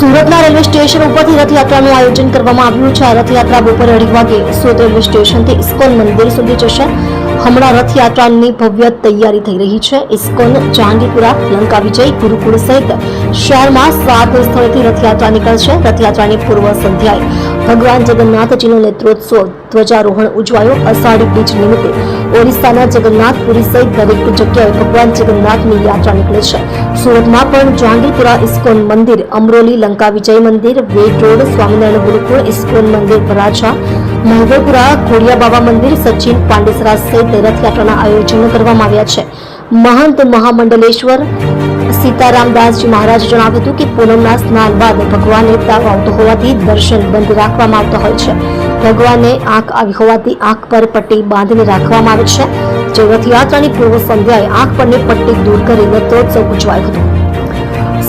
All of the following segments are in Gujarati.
સુરતના રેલવે સ્ટેશન ઉપરથી રથયાત્રાનું આયોજન કરવામાં આવ્યું છે. આ રથયાત્રા બપોરે અઢી વાગે સુરત રેલવે સ્ટેશનથી ઇસ્કોન મંદિર સુધી જશે. હમણાં રથયાત્રાની ભવ્ય તૈયારી થઈ રહી છે. ઇસ્કોન, જહાંગીરપુરા, લંકા વિજય, ગુરુકુળ સહિત શહેરમાં સાત સ્થળેથી રથયાત્રા નીકળશે. રથયાત્રાની પૂર્વ સંધ્યાએ ભગવાન જગન્નાથજીનો નેત્રોત્સવ ધ્વજારોહણ ઉજવાયો. અષાઢી બીજ નિમિત્તે ઓડિશાના જગન્નાથપુરી સહિત દરેક જગ્યાએ ભગવાન જગન્નાથની યાત્રા નીકળે છે. સુરતમાં પણ જહાંગીરપુરા ઇસ્કોન મંદિર, અમરોલી લંકા વિજય મંદિર, વેટ રોડ, સ્વામિનારાયણ ગુરુકુળ, ઇસ્કોન મંદિર, વરાછા મહેબલપુરા ખોડિયા બાબા મંદિર, સચિન પાંડેસરા સહિત રથયાત્રાના આયોજનો કરવામાં આવ્યા છે. મહંત મહામંડલેશ્વર સીતારામદાસજી મહારાજ જણાવ્યું હતું કે પૂનમના સ્નાન બાદ ભગવાનને તાવ આવતો હોવાથી દર્શન બંધ રાખવામાં આવતા હોય છે. ભગવાનને આંખ આવી હોવાથી આંખ પર પટ્ટી બાંધીને રાખવામાં આવે છે. જે રથયાત્રાની પૂર્વ સંધ્યાએ આંખ પરની પટ્ટી દૂર કરી રથોત્સવ ઉજવાયો હતો.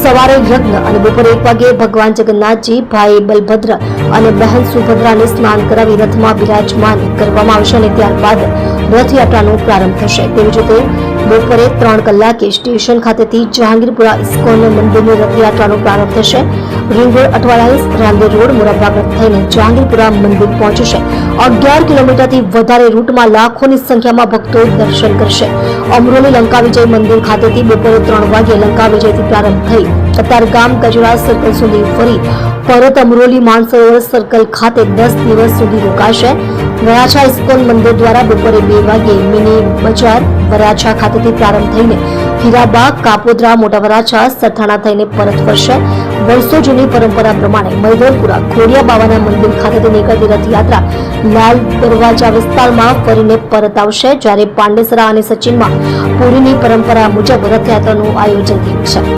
સવારે યજ્ઞ અને બપોરે એક વાગે ભગવાન જગન્નાથજી, ભાઈ બલભદ્ર અને બહેન સુભદ્રાને સ્નાન કરાવી રથમાં બિરાજમાન કરવામાં આવશે અને ત્યારબાદ રથયાત્રાનો પ્રારંભ થશે. તેવી જ રીતે બપોરે ત્રણ કલાકે સ્ટેશન ખાતેથી જહાંગીરપુરા ઇસ્કોન મંદિરની રથયાત્રાનો પ્રારંભ થશે. Ring road Athwalines Rander road Morabhagal થઈને જહાંગીરપુરા મંદિર પહોંચશે. અગિયાર કિલોમીટરથી વધારે રૂટમાં લાખોની સંખ્યામાં ભક્તો દર્શન કરશે. અમરોલી લંકા વિજય મંદિર ખાતેથી બપોરે ત્રણ વાગે લંકા વિજયથી પ્રારંભ થઈ કતારગામ ગજરા સર્કલ સુધી ફરી પરત અમરોલી માનસરોવર સર્કલ ખાતે દસ દિવસ સુધી રોકાશે. વરાછા ઇસ્કોન મંદિર દ્વારા બપોરે બે વાગે મિની બજાર વરાછા ખાતેથી પ્રારંભ થઈને હીરાબાગ, કાપોદ્રા, મોટા વરાછા સઠાણા થઈને પરત ફરશે. વર્ષો જૂની પરંપરા પ્રમાણે મૈદરપુરા ખોડિયા બાવાના મંદિર ખાતેથી નીકળતી રથયાત્રા લાલ દરવાજા વિસ્તારમાં ફરીને પરત આવશે, જ્યારે પાંડેસરા અને સચિનમાં પુરીની પરંપરા મુજબ રથયાત્રાનું આયોજન થયું છે.